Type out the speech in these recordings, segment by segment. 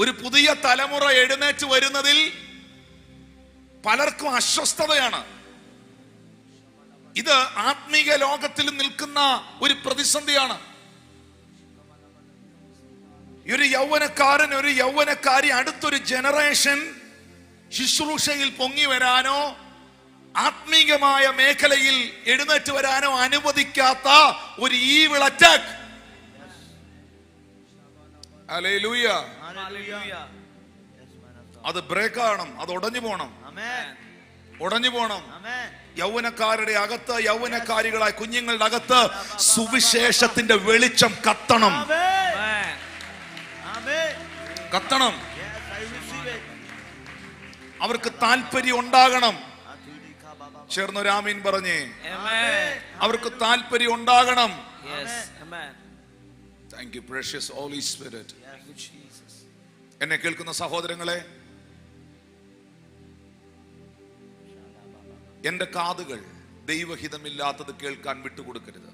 ഒരു പുതിയ തലമുറ എഴുന്നേറ്റ് വരുന്നതിൽ പലർക്കും അസ്വസ്ഥതയാണ്. ഇത് ആത്മീക ലോകത്തിൽ നിൽക്കുന്ന ഒരു പ്രതിസന്ധിയാണ്. ഒരു യൗവനക്കാരൻ ഒരു യൗവനക്കാരി അടുത്തൊരു ജനറേഷൻ ശുശ്രൂഷയിൽ പൊങ്ങി വരാനോ ആത്മീകമായ മേഖലയിൽ എഴുന്നേറ്റ് വരാനോ അനുവദിക്കാത്ത ഒരു ഈവിൾ അറ്റാക്ക് അത് ബ്രേക്ക് ആവണം അത് ഉടഞ്ഞു പോണം. ഉടഞ്ഞു പോണം. യൗവനക്കാരുടെ അകത്ത് യൗവനക്കാരികളായ കുഞ്ഞുങ്ങളുടെ അകത്ത് സുവിശേഷത്തിന്റെ വെളിച്ചം കത്തണം. കത്തണം. അവർക്ക് താല്പര്യം ഉണ്ടാകണം. ചേർന്ന് രാമീൻ ചേർന്നൊരാമീൻ പറഞ്ഞേ. അവർക്ക് താല്പര്യം ഉണ്ടാകണം. Thank you precious Holy Spirit. എന്നെ കേൾക്കുന്ന സഹോദരങ്ങളെ എന്റെ കാതുകൾ ദൈവഹിതമില്ലാത്തത് കേൾക്കാൻ വിട്ടുകൊടുക്കരുത്.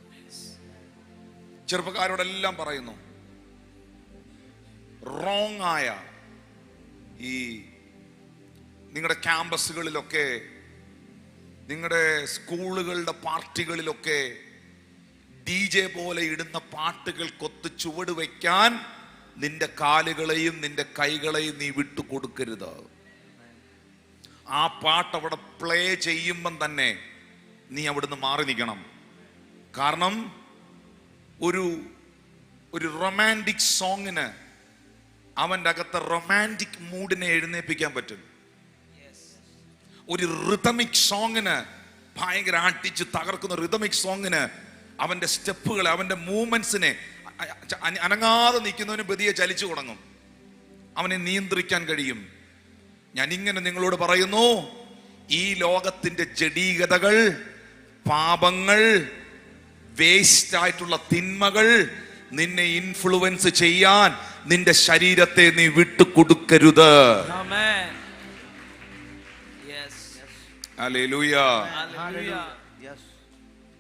ചെറുപ്പക്കാരോടെല്ലാം പറയുന്നു റോങ് ആയ ഈ നിങ്ങളുടെ ക്യാമ്പസുകളിലൊക്കെ നിങ്ങളുടെ സ്കൂളുകളുടെ പാർട്ടികളിലൊക്കെ ഡി ജെ പോലെ ഇടുന്ന പാട്ടുകൾക്കൊത്ത് ചുവട് വയ്ക്കാൻ നിന്റെ കാലുകളെയും നിന്റെ കൈകളെയും നീ വിട്ടു കൊടുക്കരുത്. ആ പാട്ട് അവിടെ പ്ലേ ചെയ്യുമ്പം തന്നെ നീ അവിടുന്ന് മാറി നിൽക്കണം. കാരണം ഒരു ഒരു റൊമാന്റിക് സോങ്ങിന് അവന്റെ അകത്തെ റൊമാന്റിക് മൂഡിനെ എഴുന്നേൽപ്പിക്കാൻ പറ്റും. ഒരു റിതമിക് സോങ്ങിന് ഭയങ്കര ആട്ടിച്ച് തകർക്കുന്ന റിതമിക് സോങ്ങിന് അവന്റെ സ്റ്റെപ്പുകളെ അവന്റെ മൂവ്മെന്റ്സിനെ അനങ്ങാതെ നിൽക്കുന്നവന് പതിയെ ചലിച്ചു തുടങ്ങും അവനെ നിയന്ത്രിക്കാൻ കഴിയും. ഞാൻ ഇങ്ങനെ നിങ്ങളോട് പറയുന്നു ഈ ലോകത്തിന്റെ ജഡീകതകൾ പാപങ്ങൾ വേസ്റ്റ് ആയിട്ടുള്ള തിന്മകൾ നിന്നെ ഇൻഫ്ലുവൻസ് ചെയ്യാൻ നിന്റെ ശരീരത്തെ നീ വിട്ടുകൊടുക്കരുത്. Hallelujah. Hallelujah.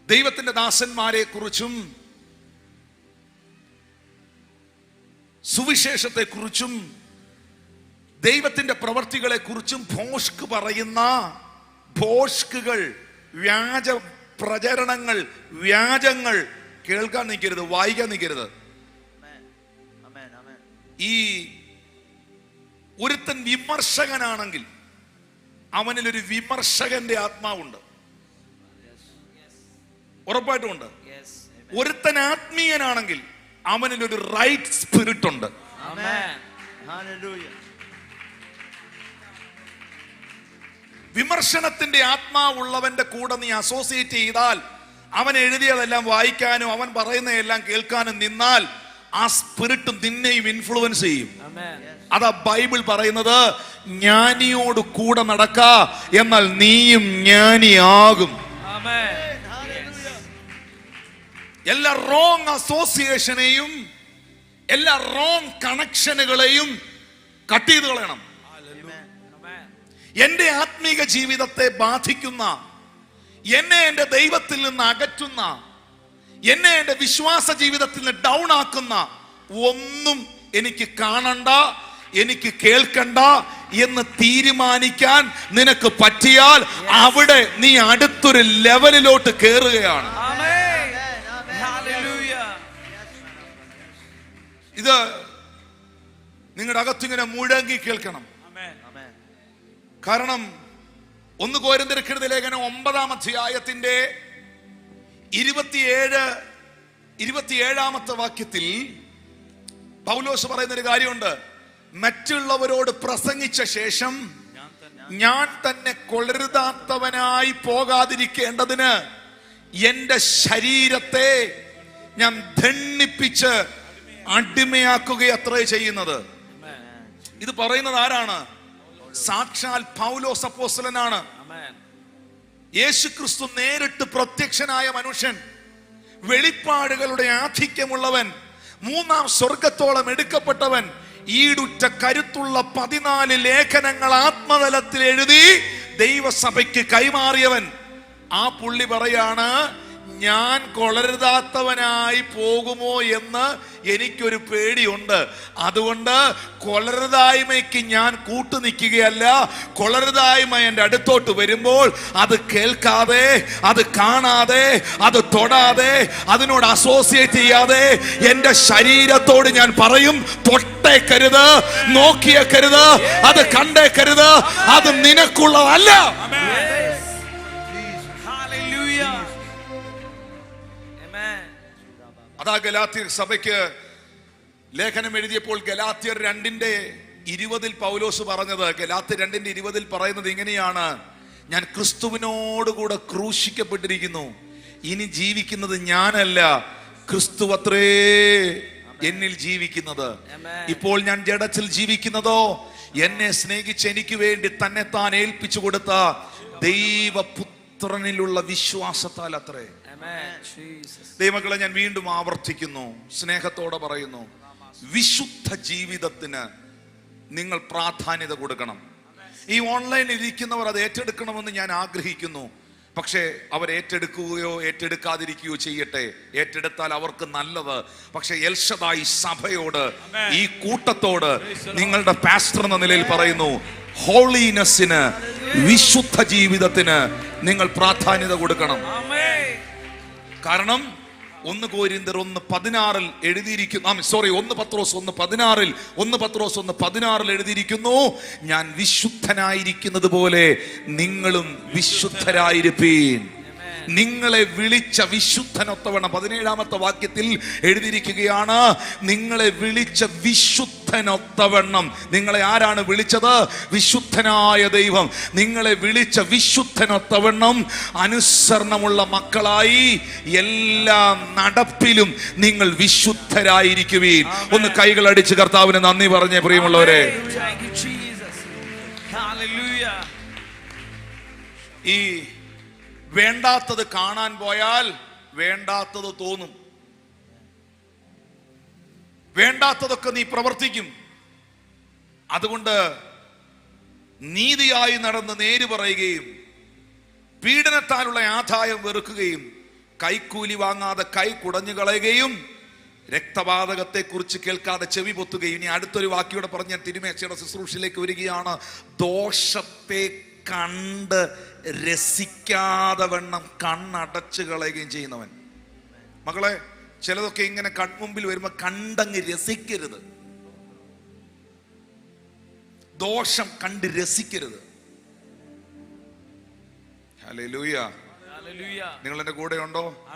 ദൈവത്തിന്റെ ദാസന്മാരെ കുറിച്ചും സുവിശേഷത്തെ കുറിച്ചും ദൈവത്തിന്റെ പ്രവർത്തികളെ കുറിച്ചും ഭോഷ്ക് പറയുന്ന ഭോഷ്കുകൾ വ്യാജ പ്രചരണങ്ങൾ വ്യാജങ്ങൾ കേൾക്കാൻ നിൽക്കരുത് വായിക്കാൻ നിൽക്കരുത്. ഈ ഒരുത്തൻ വിമർശകനാണെങ്കിൽ അവനിൽ ഒരു വിമർശകന്റെ ആത്മാവുണ്ട് ഉറപ്പായിട്ടും ഉണ്ട്. ഒരുത്തൻ ആത്മീയനാണെങ്കിൽ അവനിൽ ഒരു റൈറ്റ് സ്പിരിറ്റ് ഉണ്ട്. വിമർശനത്തിന്റെ ആത്മാവുള്ളവന്റെ കൂടെ നീ അസോസിയേറ്റ് ചെയ്താൽ അവൻ എഴുതിയതെല്ലാം വായിക്കാനും അവൻ പറയുന്നതെല്ലാം കേൾക്കാനും നിന്നാൽ ആ സ്പിരിറ്റ് നിന്നെയും ഇൻഫ്ലുവൻസ് ചെയ്യും. അതാ ബൈബിൾ പറയുന്നത് ജ്ഞാനിയോട് കൂടെ നടക്ക എന്നാൽ നീയും ജ്ഞാനിയാകും എല്ലാ റോങ് അസോസിയേഷനെയും എല്ലാ റോങ് കണക്ഷനുകളെയും കട്ട് ചെയ്ത് കളയണം. എന്റെ ആത്മീക ജീവിതത്തെ ബാധിക്കുന്ന എന്നെ എന്റെ ദൈവത്തിൽ നിന്ന് അകറ്റുന്ന എന്നെ എന്റെ വിശ്വാസ ജീവിതത്തിൽ നിന്ന് ഡൗൺ ആക്കുന്ന ഒന്നും എനിക്ക് കാണണ്ട എനിക്ക് കേൾക്കണ്ട എന്ന് തീരുമാനിക്കാൻ നിനക്ക് പറ്റിയാൽ അവിടെ നീ അടുത്തൊരു ലെവലിലോട്ട് കയറുകയാണ് ഇത് നിങ്ങളുടെ അകത്തിങ്ങനെ മുഴങ്ങി കേൾക്കണം. കാരണം ഒന്ന് കോരന്തിരക്കരുത് ലേഖനം ഒമ്പതാം അധ്യായത്തിന്റെ ഇരുപത്തിയേഴ് ഇരുപത്തിയേഴാമത്തെ വാക്യത്തിൽ പൗലോസ് പറയുന്ന ഒരു കാര്യമുണ്ട്. മറ്റുള്ളവരോട് പ്രസംഗിച്ച ശേഷം ഞാൻ തന്നെ കൊളരുതാത്തവനായി പോകാതിരിക്കേണ്ടതിന് എന്റെ ശരീരത്തെ ഞാൻ ധണ്ണിപ്പിച്ച് അടിമയാക്കുകയത്രേ ചെയ്യുന്നത്. ഇത് പറയുന്നത് ആരാണ്? സാക്ഷാൽ പൗലോ സപ്പോസലനാണ്. യേശു ക്രിസ്തു നേരിട്ട് പ്രത്യക്ഷനായ മനുഷ്യൻ വെളിപ്പാടുകളുടെ ആധിക്യമുള്ളവൻ മൂന്നാം സ്വർഗത്തോളം എടുക്കപ്പെട്ടവൻ ഈടുറ്റ കരുത്തുള്ള പതിനാല് ലേഖനങ്ങൾ ആത്മതലത്തിൽ എഴുതി ദൈവസഭയ്ക്ക് കൈമാറിയവൻ. ആ പുള്ളി പറയാണ് ഞാൻ കൊളരുതാത്തവനായി പോകുമോ എന്ന് എനിക്കൊരു പേടിയുണ്ട്. അതുകൊണ്ട് കൊളരുതായ്മയ്ക്ക് ഞാൻ കൂട്ടു നിൽക്കുകയല്ല. കൊളരുതായ്മ എന്റെ അടുത്തോട്ട് വരുമ്പോൾ അത് കേൾക്കാതെ അത് കാണാതെ അത് തൊടാതെ അതിനോട് അസോസിയേറ്റ് ചെയ്യാതെ എന്റെ ശരീരത്തോട് ഞാൻ പറയും തൊട്ടേക്കരുത് നോക്കിയേക്കരുത് അത് കണ്ടേക്കരുത് അത് നിനക്കുള്ളതല്ല. അതാ ഗലാത്തിയർ സഭയ്ക്ക് ലേഖനം എഴുതിയപ്പോൾ ഗലാത്തിയർ രണ്ടിന്റെ ഇരുപതിൽ പൗലോസ് പറഞ്ഞത് ഗലാത്യർ രണ്ടിന്റെ ഇരുപതിൽ പറയുന്നത് ഇങ്ങനെയാണ്. ഞാൻ ക്രിസ്തുവിനോടുകൂടെ ക്രൂശിക്കപ്പെട്ടിരിക്കുന്നു. ഇനി ജീവിക്കുന്നത് ഞാനല്ല ക്രിസ്തു അത്രേ എന്നിൽ ജീവിക്കുന്നത്. ഇപ്പോൾ ഞാൻ ജഡത്തിൽ ജീവിക്കുന്നതോ എന്നെ സ്നേഹിച്ച് എനിക്ക് വേണ്ടി തന്നെ താൻ ഏൽപ്പിച്ചു കൊടുത്ത ദൈവപുത്രനിലുള്ള വിശ്വാസത്താൽ അത്രേ. ദൈവങ്ങളെ ഞാൻ വീണ്ടും ആവർത്തിക്കുന്നു. സ്നേഹത്തോടെ പറയുന്നു. വിശുദ്ധ ജീവിതത്തിന് നിങ്ങൾ പ്രാധാന്യത കൊടുക്കണം. ഈ ഓൺലൈനിൽ ഇരിക്കുന്നവർ അത് ഏറ്റെടുക്കണമെന്ന് ഞാൻ ആഗ്രഹിക്കുന്നു. പക്ഷേ അവർ ഏറ്റെടുക്കുകയോ ഏറ്റെടുക്കാതിരിക്കുകയോ ചെയ്യട്ടെ. ഏറ്റെടുത്താൽ അവർക്ക് നല്ലത്. പക്ഷെ യൽഷതായി സഭയോട് ഈ കൂട്ടത്തോട് നിങ്ങളുടെ പാസ്റ്റർ എന്ന നിലയിൽ പറയുന്നു ഹോളിനെസ്സിന് വിശുദ്ധ ജീവിതത്തിന് നിങ്ങൾ പ്രാധാന്യത കൊടുക്കണം. കാരണം ഒന്ന് കോരിന്തർ ഒന്ന് പതിനാറിൽ എഴുതിയിരിക്കുന്നു. സോറി ഒന്ന് പത്രോസ് ഒന്ന് പതിനാറിൽ ഒന്ന് പത്രോസ് ഒന്ന് പതിനാറിൽ എഴുതിയിരിക്കുന്നു. ഞാൻ വിശുദ്ധനായിരിക്കുന്നത് പോലെ നിങ്ങളും വിശുദ്ധരായിരിപ്പീൻ. നിങ്ങളെ വിളിച്ച വിശുദ്ധനൊത്തവണ്ണം പതിനേഴാമത്തെ വാക്യത്തിൽ എഴുതിയിരിക്കുകയാണ്. നിങ്ങളെ വിളിച്ച വിശുദ്ധനൊത്തവണ്ണം. നിങ്ങളെ ആരാണ് വിളിച്ചത്? വിശുദ്ധനായ ദൈവം. നിങ്ങളെ വിളിച്ച വിശുദ്ധനൊത്തവണ്ണം അനുസരണമുള്ള മക്കളായി എല്ലാ നടപ്പിലും നിങ്ങൾ വിശുദ്ധരായിരിക്കുവീൻ. ഒന്ന് കൈകൾ അടിച്ച് കർത്താവിന് നന്ദി പറഞ്ഞേ പ്രിയമുള്ളവരെ. ഈ വേണ്ടാത്തത് കാണാൻ പോയാൽ വേണ്ടാത്തത് തോന്നും. വേണ്ടാത്തതൊക്കെ നീ പ്രവർത്തിക്കും. അതുകൊണ്ട് നീതിയായി നടന്ന് നേര് പറയുകയും പീഡനത്താലുള്ള ആദായം വെറുക്കുകയും കൈക്കൂലി വാങ്ങാതെ കൈ കുടഞ്ഞു കളയുകയും രക്തപാതകത്തെ കുറിച്ച് കേൾക്കാതെ ചെവി പൊത്തുകയും ഇനി അടുത്തൊരു വാക്കിയോടെ പറഞ്ഞ് തിരുമേച്ചയുടെ ശുശ്രൂഷയിലേക്ക് വരികയാണ്. ദോഷത്തെ കണ്ട് രസിക്കാതെ വണ്ണം കണ്ണടച്ചു കളയുകയും ചെയ്യുന്നവൻ. മകളെ ചിലതൊക്കെ ഇങ്ങനെ കൺമുമ്പിൽ വരുമ്പോ കണ്ടങ്ങ് രസിക്കരുത്. ദോഷം കണ്ട് രസിക്കരുത്. നിങ്ങൾ എന്റെ കൂടെ ഉണ്ടോ.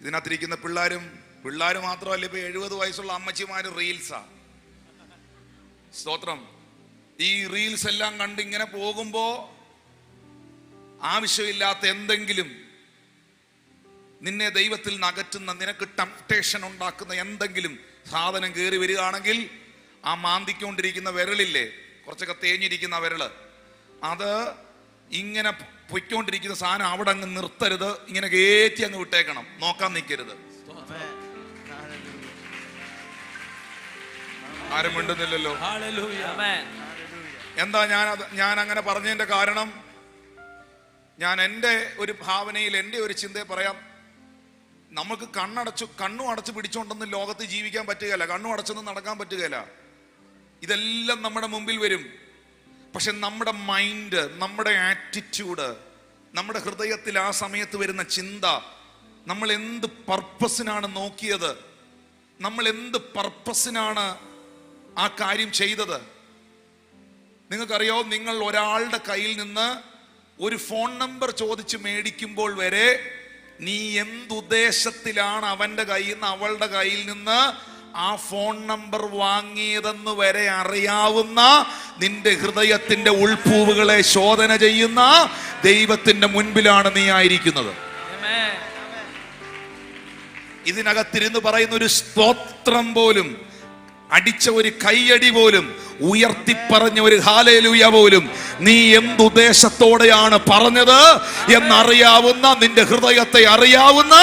ഇതിനകത്തിരിക്കുന്ന പിള്ളേരും പിള്ളേർ മാത്രമല്ല ഇപ്പൊ എഴുപത് വയസ്സുള്ള അമ്മച്ചിമാര് റീൽസാ. സ്തോത്രം. ഈ റീൽസ് എല്ലാം കണ്ട് ഇങ്ങനെ പോകുമ്പോ ആവശ്യമില്ലാത്ത എന്തെങ്കിലും നിന്നെ ദൈവത്തിൽ നിന്ന് അകറ്റുന്ന നിനക്ക് ടംപ്ടേഷൻ ഉണ്ടാക്കുന്ന എന്തെങ്കിലും സാധനം കയറി വരികയാണെങ്കിൽ ആ മാന്തിക്കൊണ്ടിരിക്കുന്ന വിരലില്ലേ? കുറച്ചൊക്കെ തേഞ്ഞിരിക്കുന്ന വിരൾ അത് ഇങ്ങനെ പൊയ്ക്കൊണ്ടിരിക്കുന്ന സാധനം അവിടെ അങ്ങ് നിർത്തരുത്. ഇങ്ങനെ കയറ്റി അങ്ങ് വിട്ടേക്കണം. നോക്കാൻ നിൽക്കരുത്. ആരും മിണ്ടുന്നില്ലല്ലോ. എന്താ ഞാൻ അത് ഞാൻ അങ്ങനെ പറഞ്ഞതിന്റെ കാരണം? ഞാൻ എന്റെ ഒരു ഭാവനയിൽ എന്റെ ഒരു ചിന്തയെ പറയാം. നമുക്ക് കണ്ണടച്ചു കണ്ണും അടച്ചു പിടിച്ചുകൊണ്ടൊന്നും ലോകത്ത് ജീവിക്കാൻ പറ്റുകയില്ല. കണ്ണും അടച്ചൊന്നും നടക്കാൻ പറ്റുകയില്ല. ഇതെല്ലാം നമ്മുടെ മുമ്പിൽ വരും. പക്ഷെ നമ്മുടെ മൈൻഡ് നമ്മുടെ ആറ്റിറ്റ്യൂഡ് നമ്മുടെ ഹൃദയത്തിൽ ആ സമയത്ത് വരുന്ന ചിന്ത നമ്മൾ എന്ത് പർപ്പസിനാണ് നോക്കിയത്? നമ്മൾ എന്ത് പർപ്പസിനാണ് ആ കാര്യം ചെയ്തത്? നിങ്ങൾക്കറിയോ നിങ്ങൾ ഒരാളുടെ കയ്യിൽ നിന്ന് ഒരു ഫോൺ നമ്പർ ചോദിച്ച് മേടിക്കുമ്പോൾ വരെ നീ എന്തുദ്ദേശത്തിലാണ് അവന്റെ കയ്യിൽ നിന്ന് അവളുടെ കയ്യിൽ നിന്ന് ആ ഫോൺ നമ്പർ വാങ്ങിയതെന്ന് വരെ അറിയാവുന്ന നിന്റെ ഹൃദയത്തിന്റെ ഉൾപ്പൂവുകളെ ശോധന ചെയ്യുന്ന ദൈവത്തിന്റെ മുൻപിലാണ് നീ ആയിരിക്കുന്നത്. ഇതിനകത്തിരുന്ന് പറയുന്ന ഒരു സ്തോത്രം പോലും അടിച്ച ഒരു കൈയടി പോലും ഉയർത്തി ഉയർത്തിപ്പറഞ്ഞ ഒരു ഹാലേലൂയ പോലും നീ എന്തുദ്ദേശത്തോടെയാണ് പറഞ്ഞത് എന്നറിയാവുന്ന നിന്റെ ഹൃദയത്തെ അറിയാവുന്ന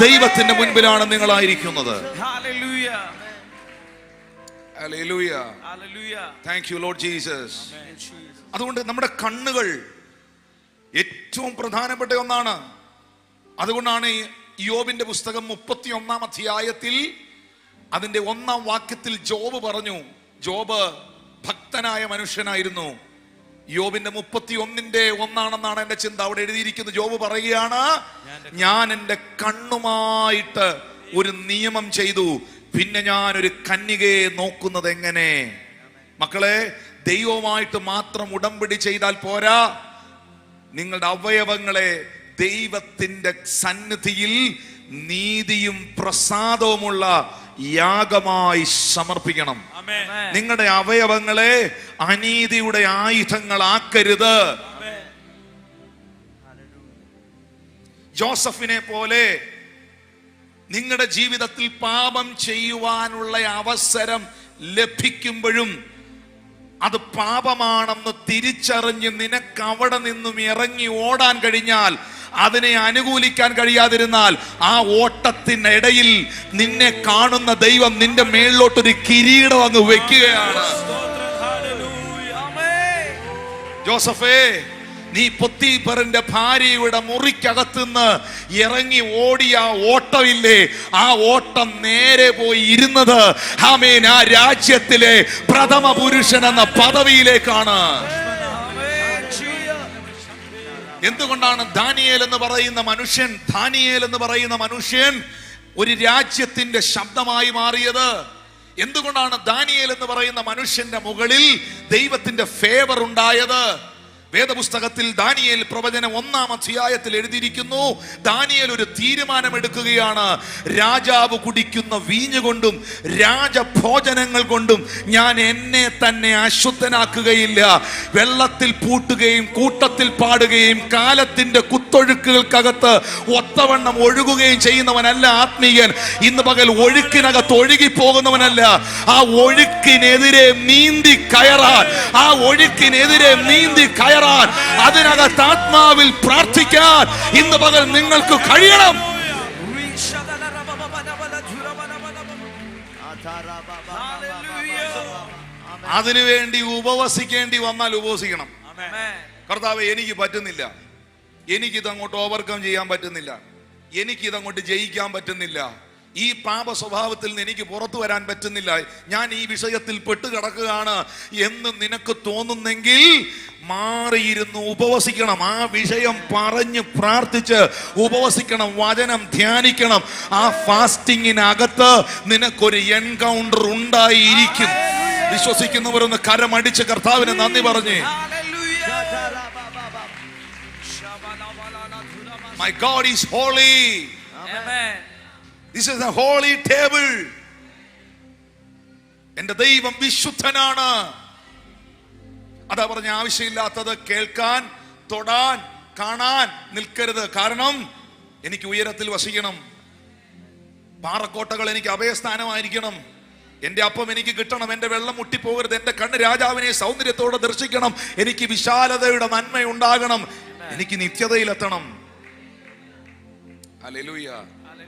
ദൈവത്തിന്റെ മുൻപിലാണ് നിങ്ങളായിരിക്കുന്നത്. അതുകൊണ്ട് നമ്മുടെ കണ്ണുകൾ ഏറ്റവും പ്രധാനപ്പെട്ട ഒന്നാണ്. അതുകൊണ്ടാണ് ഈ യോബിന്റെ പുസ്തകം മുപ്പത്തി ഒന്നാം അധ്യായത്തിൽ അതിന്റെ ഒന്നാം വാക്യത്തിൽ ജോബ് പറഞ്ഞു. ജോബ് ഭക്തനായ മനുഷ്യനായിരുന്നു. യോബിന്റെ മുപ്പത്തി ഒന്നിന്റെ ഒന്നാണെന്നാണ് എന്റെ ചിന്ത. അവിടെ എഴുതിയിരിക്കുന്നത് ജോബ് പറയുകയാണ് ഞാൻ എന്റെ കണ്ണുമായിട്ട് ഒരു നിയമം ചെയ്തു. പിന്നെ ഞാൻ ഒരു കന്യകയെ നോക്കുന്നത് എങ്ങനെ? മക്കളെ ദൈവമായിട്ട് മാത്രം ഉടമ്പടി ചെയ്താൽ പോരാ. നിങ്ങളുടെ അവയവങ്ങളെ ദൈവത്തിന്റെ സന്നിധിയിൽ നീതിയും പ്രസാദവുമുള്ള യാഗമായി സമർപ്പിക്കണം. നിങ്ങളുടെ അവയവങ്ങളെ അനീതിയുടെ ആയുധങ്ങളാക്കരുത്. ജോസഫിനെ പോലെ നിങ്ങളുടെ ജീവിതത്തിൽ പാപം ചെയ്യുവാനുള്ള അവസരം ലഭിക്കുമ്പോഴും അത് പാപമാണെന്ന് തിരിച്ചറിഞ്ഞ് നിനക്ക് അവിടെ നിന്നും ഇറങ്ങി ഓടാൻ കഴിഞ്ഞാൽ അതിനെ അനുകൂലിക്കാൻ കഴിയാതിരുന്നാൽ ആ ഓട്ടത്തിനിടയിൽ നിന്നെ കാണുന്ന ദൈവം നിന്റെ മേളിലോട്ടൊരു കിരീടം അങ്ങ് വെക്കുകയാണ്. ജോസഫേ നീ പൊത്തീപ്പറിന്റെ ഭാര്യയുടെ മുറിക്കകത്തുനിന്ന് ഇറങ്ങി ഓടിയ ആ ഓട്ടമില്ലേ ആ ഓട്ടം നേരെ പോയി ഇരുന്നത് ആമേൻ ആ രാജ്യത്തിലെ പ്രഥമ പുരുഷൻ എന്ന പദവിയിലേക്കാണ്. എന്തുകൊണ്ടാണ് ദാനിയേൽ എന്ന് പറയുന്ന മനുഷ്യൻ ദാനിയേൽ എന്ന് പറയുന്ന മനുഷ്യൻ ഒരു രാജ്യത്തിന്റെ ശബ്ദമായി മാറിയത്? എന്തുകൊണ്ടാണ് ദാനിയേൽ എന്ന് പറയുന്ന മനുഷ്യന്റെ മുകളിൽ ദൈവത്തിന്റെ ഫേവർ ഉണ്ടായത്? വേദപുസ്തകത്തിൽ ദാനിയേൽ പ്രവചനം ഒന്നാം അധ്യായത്തിൽ എഴുതിയിരിക്കുന്നു. ദാനിയേൽ ഒരു തീരുമാനമെടുക്കുകയാണ്. രാജാവ് കുടിക്കുന്ന വീഞ്ഞ് കൊണ്ടും രാജഭോജനങ്ങൾ കൊണ്ടും ഞാൻ എന്നെ തന്നെ അശുദ്ധനാക്കുകയില്ല. വെള്ളത്തിൽ പൂട്ടുകയും കൂട്ടത്തിൽ പാടുകയും കാലത്തിന്റെ കുത്തൊഴുക്കുകൾക്കകത്ത് ഒത്തവണ്ണം ഒഴുകുകയും ചെയ്യുന്നവനല്ല ആത്മീയൻ ഇന്ന് പകൽ ഒഴുക്കിനകത്ത് ഒഴുകി പോകുന്നവനല്ല ആ ഒഴുക്കിനെതിരെ നീന്തി കയറാൻ ആ ഒഴുക്കിനെതിരെ നീന്തി കയറാൻ അതിനകത്ത് ആത്മാവിൽ പ്രാർത്ഥിക്കാൻ ഇന്ന് പകൽ നിങ്ങൾക്ക് കഴിയണം. അതിനുവേണ്ടി ഉപവസിക്കേണ്ടി വന്നാൽ ഉപവസിക്കണം. കർത്താവ് എനിക്ക് പറ്റുന്നില്ല എനിക്കിത് അങ്ങോട്ട് ഓവർകം ചെയ്യാൻ പറ്റുന്നില്ല. എനിക്കിത് അങ്ങോട്ട് ജയിക്കാൻ പറ്റുന്നില്ല. ഈ പാപ സ്വഭാവത്തിൽ നിന്ന് എനിക്ക് പുറത്തു വരാൻ പറ്റുന്നില്ല. ഞാൻ ഈ വിഷയത്തിൽ പെട്ടുകിടക്കുകയാണ് എന്ന് നിനക്ക് തോന്നുന്നെങ്കിൽ മാറിയിരുന്ന് ഉപവസിക്കണം. ആ വിഷയം പറഞ്ഞ് പ്രാർത്ഥിച്ച് ഉപവസിക്കണം വചനം ധ്യാനിക്കണം. ആ ഫാസ്റ്റിങ്ങിനകത്ത് നിനക്കൊരു എൻകൗണ്ടർ ഉണ്ടായിരിക്കും. വിശ്വസിക്കുന്നവരൊന്ന് കരമടിച്ച് കർത്താവിന് നന്ദി പറഞ്ഞേ. My God is holy. Amen. This is a holy table. എന്റെ ദൈവം വിശുദ്ധനാണ്. അതാ പറഞ്ഞ ആവശ്യമില്ലാത്തത് കേൾക്കാൻ തൊടാൻ കാണാൻ നിൽക്കരുത്. കാരണം എനിക്ക് ഉയരത്തിൽ വസിക്കണം. പാറക്കോട്ടകൾ എനിക്ക് അഭയസ്ഥാനമായിരിക്കണം. എന്റെ അപ്പം എനിക്ക് കിട്ടണം. എന്റെ വെള്ളം മുട്ടിപ്പോകരുത്. എന്റെ കണ്ണ് രാജാവിനെ സൗന്ദര്യത്തോടെ ദർശിക്കണം. എനിക്ക് വിശാലതയുടെ നന്മ ഉണ്ടാകണം എനിക്ക് നിത്യതയിലെത്തണം. ഹല്ലേലൂയ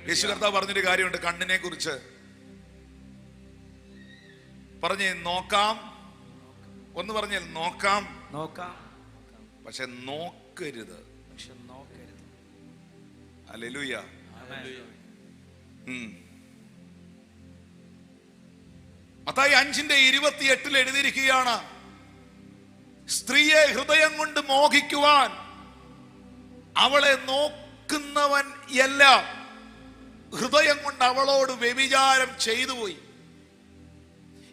യേശു കർത്താവ് പറഞ്ഞൊരു കാര്യമുണ്ട് കണ്ണിനെ കുറിച്ച് പറഞ്ഞേ നോക്കാം. ഒന്ന് പറഞ്ഞേ നോക്കാം. നോക്കാം. പക്ഷെ നോക്കരുത്. പക്ഷെ നോക്കരുത്. ഹല്ലേലൂയ അതായി അഞ്ചിന്റെ ഇരുപത്തിയെട്ടിൽ എഴുതിയിരിക്കുകയാണ്. സ്ത്രീയെ ഹൃദയം കൊണ്ട് മോഹിക്കുവാൻ അവളെ നോക്കുന്നവൻ എല്ലാം ഹൃദയം കൊണ്ട് അവളോട് വ്യഭിചാരം ചെയ്തു പോയി.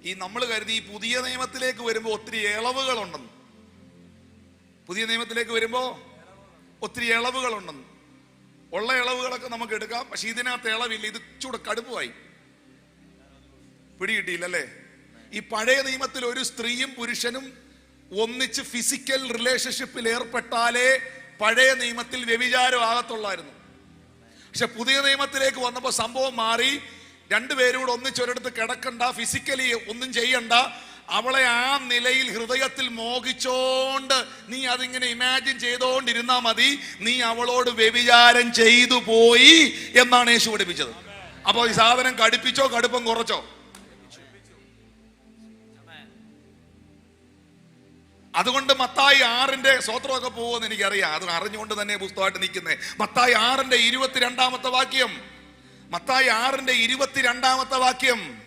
ഈ നമ്മൾ കരുതി ഈ പുതിയ നിയമത്തിലേക്ക് വരുമ്പോൾ ഒത്തിരി ഇളവുകളുണ്ടെന്ന്. പുതിയ നിയമത്തിലേക്ക് വരുമ്പോൾ ഒത്തിരി ഇളവുകളുണ്ടെന്ന്. ഉള്ള ഇളവുകളൊക്കെ നമുക്ക് എടുക്കാം. പക്ഷെ ഇതിനകത്ത് ഇളവില്ല. ഇത് ചൂടെ കടുപ്പായി പിടികിട്ടിയില്ലല്ലേ? ഈ പഴയ നിയമത്തിൽ ഒരു സ്ത്രീയും പുരുഷനും ഒന്നിച്ച് ഫിസിക്കൽ റിലേഷൻഷിപ്പിൽ ഏർപ്പെട്ടാലേ പഴയ നിയമത്തിൽ വ്യഭിചാരം ആകത്തുള്ളായിരുന്നു. പക്ഷെ പുതിയ നിയമത്തിലേക്ക് വന്നപ്പോൾ സംഭവം മാറി. രണ്ടുപേരും കൂടെ ഒന്നിച്ചൊരിടത്ത് കിടക്കണ്ട ഫിസിക്കലി ഒന്നും ചെയ്യണ്ട. അവളെ ആ നിലയിൽ ഹൃദയത്തിൽ മോഹിച്ചോണ്ട് നീ അതിങ്ങനെ ഇമാജിൻ ചെയ്തോണ്ടിരുന്നാ മതി. നീ അവളോട് വ്യഭിചാരം ചെയ്തു പോയി എന്നാണ് യേശു പഠിപ്പിച്ചത്. അപ്പോൾ ഈ സാധനം കടുപ്പിച്ചോ കടുപ്പം കുറച്ചോ? അതുകൊണ്ട് മത്തായി ആറിന്റെ സ്വത്രമൊക്കെ പോകുമെന്ന് എനിക്കറിയാം. അത് അറിഞ്ഞുകൊണ്ട് തന്നെ പുസ്തകമായിട്ട് നിൽക്കുന്നത് മത്തായി ആറിന്റെ ഇരുപത്തിരണ്ടാമത്തെ വാക്യം. മത്തായി ആറിന്റെ ഇരുപത്തിരണ്ടാമത്തെ വാക്യം.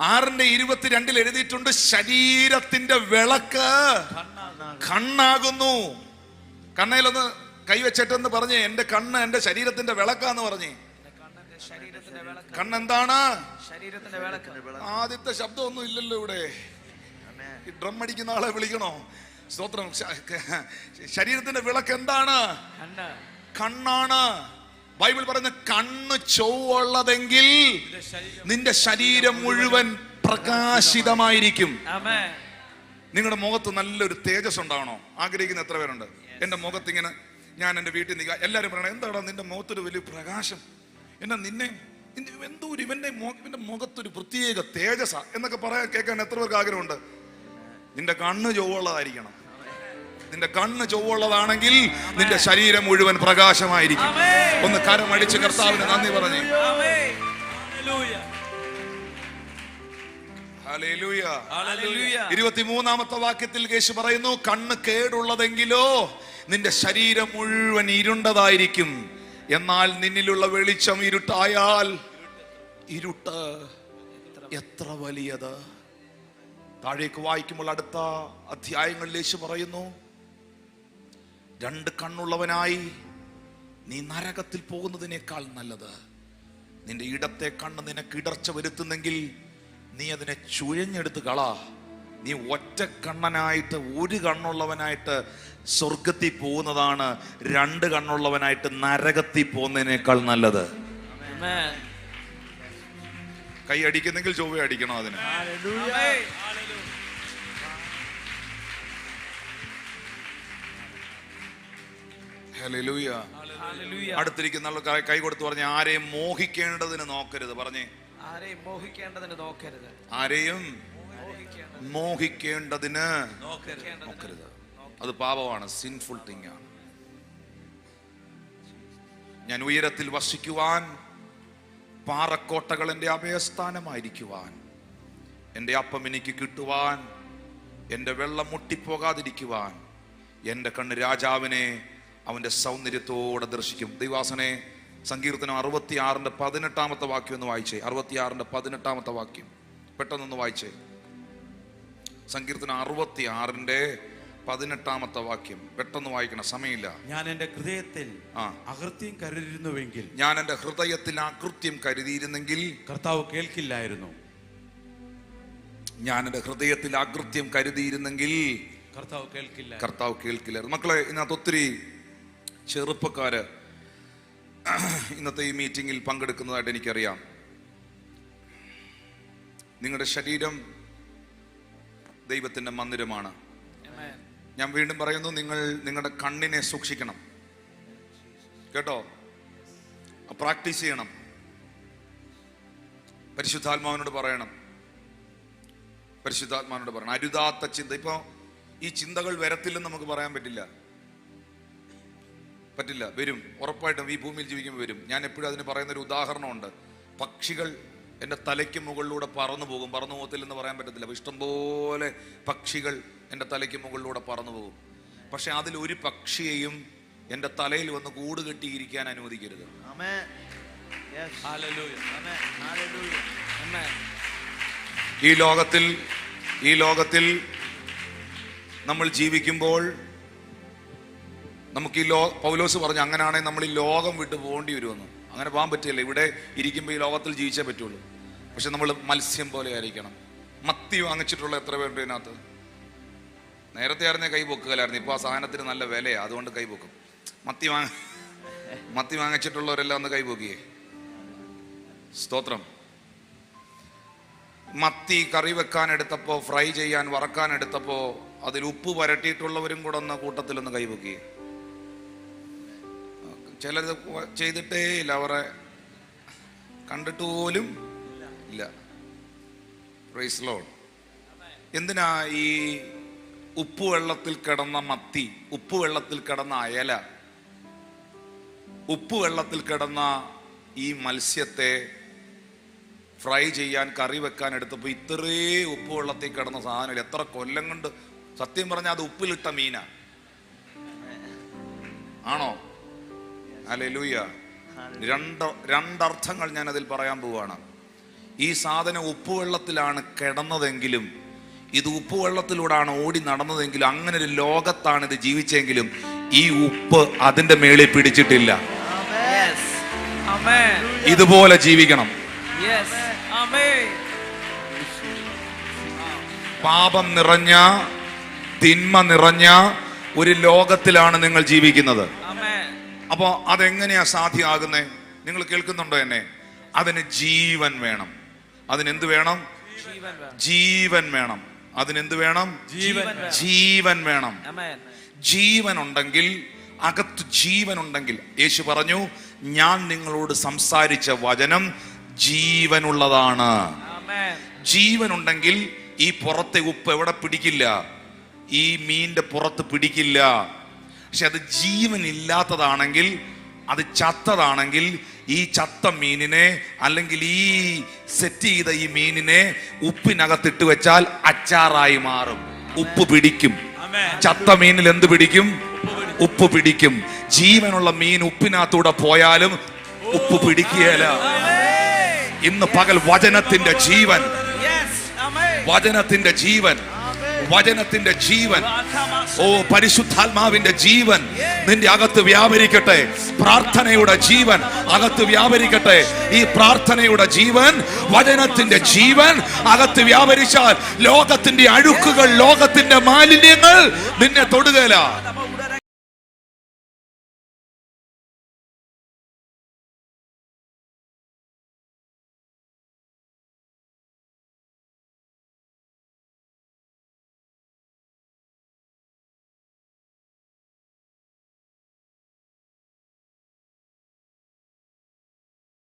ആറിന്റെ ഇരുപത്തിരണ്ടിൽ എഴുതിയിട്ടുണ്ട് ശരീരത്തിന്റെ വിളക്ക് കണ്ണാകുന്നു. കണ്ണയിലൊന്ന് കൈവച്ചിട്ടെന്ന് പറഞ്ഞ് എന്റെ കണ്ണ് എന്റെ ശരീരത്തിന്റെ വിളക്കാന്ന് പറഞ്ഞേ. കണ്ണെന്താണ്? ആദ്യത്തെ ശബ്ദമൊന്നും ഇല്ലല്ലോ ഇവിടെ. ഡ്രം അടിക്കുന്ന ആളെ വിളിക്കണോ? സ്തോത്രം. ശരീരത്തിന്റെ വിളക്ക് എന്താണ്? കണ്ണ്. കണ്ണാണ്. ബൈബിൾ പറയുന്ന കണ്ണ് ചൊവ്വുള്ളതെങ്കിൽ നിന്റെ ശരീരം മുഴുവൻ പ്രകാശിതമായിരിക്കും. നിങ്ങളുടെ മുഖത്ത് നല്ലൊരു തേജസ് ഉണ്ടാവണോ? ആഗ്രഹിക്കുന്ന എത്ര പേരുണ്ട്? എന്റെ മുഖത്ത് ഇങ്ങനെ ഞാൻ എന്റെ വീട്ടിൽ നിൽക്കുക. എല്ലാവരും പറയണം എന്താടാ നിന്റെ മുഖത്തൊരു വലിയ പ്രകാശം? എന്നാ നിന്നെ എന്തോ ഒരു ഇവന്റെ മു- ഇവന്റെ മുഖത്തൊരു പ്രത്യേക തേജസ എന്നൊക്കെ പറയാൻ കേൾക്കാൻ എത്ര പേർക്ക് ആഗ്രഹമുണ്ട്? നിന്റെ കണ്ണ് ചൊവ്വുള്ളതായിരിക്കണം. നിന്റെ കണ്ണ് ചൊവ്വുള്ളതാണെങ്കിൽ നിന്റെ ശരീരം മുഴുവൻ പ്രകാശമായിരിക്കും. ഒന്ന് കരമടിച്ച് കർത്താവിന് നന്ദി പറഞ്ഞു. ഇരുപത്തിമൂന്നാമത്തെ വാക്യത്തിൽ കേശു പറയുന്നു കണ്ണ് കേടുള്ളതെങ്കിലോ നിന്റെ ശരീരം മുഴുവൻ ഇരുണ്ടതായിരിക്കും. എന്നാൽ നിന്നിലുള്ള വെളിച്ചം ഇരുട്ടായാൽ ഇരുട്ട് എത്ര വലിയത്? താഴേക്ക് വായിക്കുമ്പോൾ അടുത്ത അധ്യായങ്ങളിൽ യേശു പറയുന്നു രണ്ട് കണ്ണുള്ളവനായി നീ നരകത്തിൽ പോകുന്നതിനേക്കാൾ നല്ലത്. നിന്റെ ഇടത്തെ കണ്ണ് നിനക്ക് ഇടർച്ച വരുത്തുന്നെങ്കിൽ നീ അതിനെ ചുഴഞ്ഞെടുത്ത് കള. നീ ഒറ്റ കണ്ണനായിട്ട് ഒരു കണ്ണുള്ളവനായിട്ട് സ്വർഗത്തിൽ പോകുന്നതാണ് രണ്ട് കണ്ണുള്ളവനായിട്ട് നരകത്തിൽ പോകുന്നതിനേക്കാൾ നല്ലത്. കൈ അടിക്കുന്നെങ്കിൽ ചൊവ്വ അടിക്കണം അതിന്? അടുത്തിരിക്കുന്ന കൈ- കൊടുത്ത് പറഞ്ഞ് ആരെയും മോഹിക്കേണ്ടതിന് നോക്കരുത് പറഞ്ഞേ. ആരെയും മോഹിക്കേണ്ടതിന് നോക്കരുത്. ആരെയും മോഹിക്കേണ്ടത് മോഹിക്കേണ്ടതിന് നോക്കരുത്. നോക്കരുത്. അത് പാപമാണ് സിൻഫുൾ തിങ് ആണ്. ഞാൻ ഉയരത്തിൽ വസിക്കുവാൻ പാറക്കോട്ടകൾ എന്റെ അഭയസ്ഥാനമായിരിക്കുവാൻ എന്റെ അപ്പം എനിക്ക് കിട്ടുവാൻ എന്റെ വെള്ളം മുട്ടിപ്പോകാതിരിക്കുവാൻ എന്റെ കണ്ണ് രാജാവിനെ അവന്റെ സൗന്ദര്യത്തോടെ ദർശിക്കും. ദൈവാസനെ സങ്കീർത്തനം അറുപത്തി ആറിന്റെ പതിനെട്ടാമത്തെ വാക്യം ഒന്ന് വായിച്ചേ. അറുപത്തി ആറിന്റെ പതിനെട്ടാമത്തെ വാക്യം. പെട്ടെന്നൊന്ന് വായിച്ചേ. സങ്കീർത്തനം അറുപത്തി ആറിന്റെ പതിനെട്ടാമത്തെ വാക്യം. പെട്ടെന്ന് വായിക്കണം സമയമില്ല. ഞാൻ എന്റെ ഹൃദയത്തിൽ. അകൃത്യം കരുതിരുന്നുവെങ്കിൽ ഞാൻ എന്റെ ഹൃദയത്തിൽ അകൃത്യം കൃത്യം കരുതിയിരുന്നെങ്കിൽ കർത്താവ് കേൾക്കില്ലായിരുന്നു. ഞാൻ എന്റെ ഹൃദയത്തിൽ അകൃത്യം കരുതിയിരുന്നെങ്കിൽ കർത്താവ് കേൾക്കില്ല. കർത്താവ് കേൾക്കില്ലായിരുന്നു. മക്കളെ ഇതിനകത്ത് ഒത്തിരി ചെറുപ്പക്കാര് ഇന്നത്തെ ഈ മീറ്റിങ്ങിൽ പങ്കെടുക്കുന്നതായിട്ട് എനിക്കറിയാം. നിങ്ങളുടെ ശരീരം ദൈവത്തിന്റെ മന്ദിരമാണ്. ഞാൻ വീണ്ടും പറയുന്നു നിങ്ങൾ നിങ്ങളുടെ കണ്ണിനെ സൂക്ഷിക്കണം. കേട്ടോ? പ്രാക്ടീസ് ചെയ്യണം. പരിശുദ്ധാത്മാവിനോട് പറയണം. പരിശുദ്ധാത്മാവിനോട് പറയണം. അരുതാത്ത ചിന്ത. ഇപ്പോ ഈ ചിന്തകൾ വരത്തില്ലെന്ന് നമുക്ക് പറയാൻ പറ്റില്ല. പറ്റില്ല വരും. ഉറപ്പായിട്ടും ഈ ഭൂമിയിൽ ജീവിക്കുമ്പോൾ വരും. ഞാൻ എപ്പോഴും അതിന് പറയുന്നൊരു ഉദാഹരണമുണ്ട്. പക്ഷികൾ എന്റെ തലയ്ക്ക് മുകളിലൂടെ പറന്നു പോകും. പറന്നു പോകത്തില്ലെന്ന് പറയാൻ പറ്റത്തില്ല. ഇഷ്ടം ഇഷ്ടംപോലെ പക്ഷികൾ എന്റെ തലയ്ക്ക് മുകളിലൂടെ പറന്നു പോകും. പക്ഷെ അതിൽ ഒരു പക്ഷിയെയും എന്റെ തലയിൽ വന്ന് കൂട് കെട്ടിയിരിക്കാൻ അനുവദിക്കരുത്. Amen. Yes hallelujah amen. Hallelujah amen ഈ ലോകത്തിൽ ഈ ലോകത്തിൽ നമ്മൾ ജീവിക്കുമ്പോൾ നമുക്ക് ഈ ലോ പൗലോസ് പറഞ്ഞു അങ്ങനെയാണെങ്കിൽ നമ്മൾ ഈ ലോകം വിട്ട് പോകേണ്ടി വരുമെന്ന്. അങ്ങനെ പോകാൻ പറ്റില്ല. ഇവിടെ ഇരിക്കുമ്പോൾ ഈ ലോകത്തിൽ ജീവിച്ചേ പറ്റുള്ളൂ. പക്ഷെ നമ്മൾ മത്സ്യം പോലെ ആയിരിക്കണം. മത്തി വാങ്ങിച്ചിട്ടുള്ള എത്ര പേരുണ്ട് ഇതിനകത്ത്? നേരത്തെ ആയിരുന്നേ കൈ പൊക്കുകയായിരുന്നു ഇപ്പോൾ ആ സാധനത്തിന് നല്ല വിലയാണ് അതുകൊണ്ട് കൈ പൊക്കും മത്തി വാങ്ങ മത്തി വാങ്ങിച്ചിട്ടുള്ളവരെല്ലാം ഒന്ന് കൈ പൊക്കിയേ സ്തോത്രം. മത്തി കറി വെക്കാൻ എടുത്തപ്പോൾ ഫ്രൈ ചെയ്യാൻ വറക്കാൻ എടുത്തപ്പോൾ അതിൽ ഉപ്പ് വരട്ടിയിട്ടുള്ളവരും കൂടെ ഒന്ന് കൂട്ടത്തിലൊന്ന് കൈവക്കി ചിലത് ചെയ്തിട്ടേ ഇല്ല. അവരെ കണ്ടിട്ട് പോലും ഇല്ല. പ്രൈസ് ലോൺ എന്തിനാ ഈ ഉപ്പുവെള്ളത്തിൽ കിടന്ന മത്തി ഉപ്പുവെള്ളത്തിൽ കിടന്ന അയല ഉപ്പുവെള്ളത്തിൽ കിടന്ന ഈ മത്സ്യത്തെ ഫ്രൈ ചെയ്യാൻ കറി വെക്കാൻ എടുത്തപ്പോൾ ഇത്രേ ഉപ്പുവെള്ളത്തിൽ കിടന്ന സാധനം എത്ര കൊല്ലം കൊണ്ട് സത്യം പറഞ്ഞാൽ അത് ഉപ്പിലിട്ട മീന. ആണോ? അല്ലെ രണ്ട രണ്ട് രണ്ടർത്ഥങ്ങൾ ഞാൻ അതിൽ പറയാൻ പോവാണ്. ഈ സാധനം ഉപ്പുവെള്ളത്തിലാണ് കിടന്നതെങ്കിലും ഇത് ഉപ്പുവെള്ളത്തിലൂടെയാണ് ഓടി നടന്നതെങ്കിലും അങ്ങനെ ഒരു ലോകത്താണ് ഇത് ജീവിച്ചെങ്കിലും ഈ ഉപ്പ് അതിന്റെ മേളിൽ പിടിച്ചിട്ടില്ല. Yes. ഇതുപോലെ ജീവിക്കണം. Yes. Amen. പാപം നിറഞ്ഞ തിന്മ നിറഞ്ഞ ഒരു ലോകത്തിലാണ് നിങ്ങൾ ജീവിക്കുന്നത്. Amen. അപ്പോ അതെങ്ങനെയാ സാധ്യമാകുന്നേ? നിങ്ങൾ കേൾക്കുന്നുണ്ടോ എന്നെ? അതിന് ജീവൻ വേണം. അതിനെന്ത് വേണം? ജീവൻ വേണം. അതിനെന്ത് വേണം? ജീവൻ വേണം. ജീവൻ വേണം. ജീവൻ ഉണ്ടെങ്കിൽ അകത്ത് ജീവൻ ഉണ്ടെങ്കിൽ യേശു പറഞ്ഞു ഞാൻ നിങ്ങളോട് സംസാരിച്ച വചനം ജീവനുള്ളതാണ്. ജീവൻ ഉണ്ടെങ്കിൽ ഈ പുറത്തെ ഉപ്പ് എവിടെ പിടിക്കില്ല? ഈ മീന്റെ പുറത്ത് പിടിക്കില്ല. പക്ഷെ അത് ജീവൻ ഇല്ലാത്തതാണെങ്കിൽ അത് ചത്തതാണെങ്കിൽ ഈ ചത്ത മീനിനെ അല്ലെങ്കിൽ ഈ സെറ്റ് ചെയ്ത ഈ മീനിനെ ഉപ്പിനകത്തിട്ട് വെച്ചാൽ അച്ചാറായി മാറും. ഉപ്പ് പിടിക്കും. ചത്ത മീനിൽ എന്ത് പിടിക്കും? ഉപ്പ് പിടിക്കും. ജീവനുള്ള മീൻ ഉപ്പിനകത്തൂടെ പോയാലും ഉപ്പ് പിടിക്കുകയല്ല. ഇന്ന് പകൽ വചനത്തിന്റെ ജീവൻ. വചനത്തിന്റെ ജീവൻ. വചനത്തിന്റെ ജീവൻ. ഓ പരിശുദ്ധാത്മാവിന്റെ ജീവൻ നിന്റെ അകത്ത് വ്യാപരിക്കട്ടെ. പ്രാർത്ഥനയുടെ ജീവൻ അകത്ത് വ്യാപരിക്കട്ടെ. ഈ പ്രാർത്ഥനയുടെ ജീവൻ വചനത്തിന്റെ ജീവൻ അകത്ത് വ്യാപരിച്ചാൽ ലോകത്തിന്റെ അഴുക്കുകൾ ലോകത്തിന്റെ മാലിന്യങ്ങൾ നിന്നെ തൊടുകയില്ല.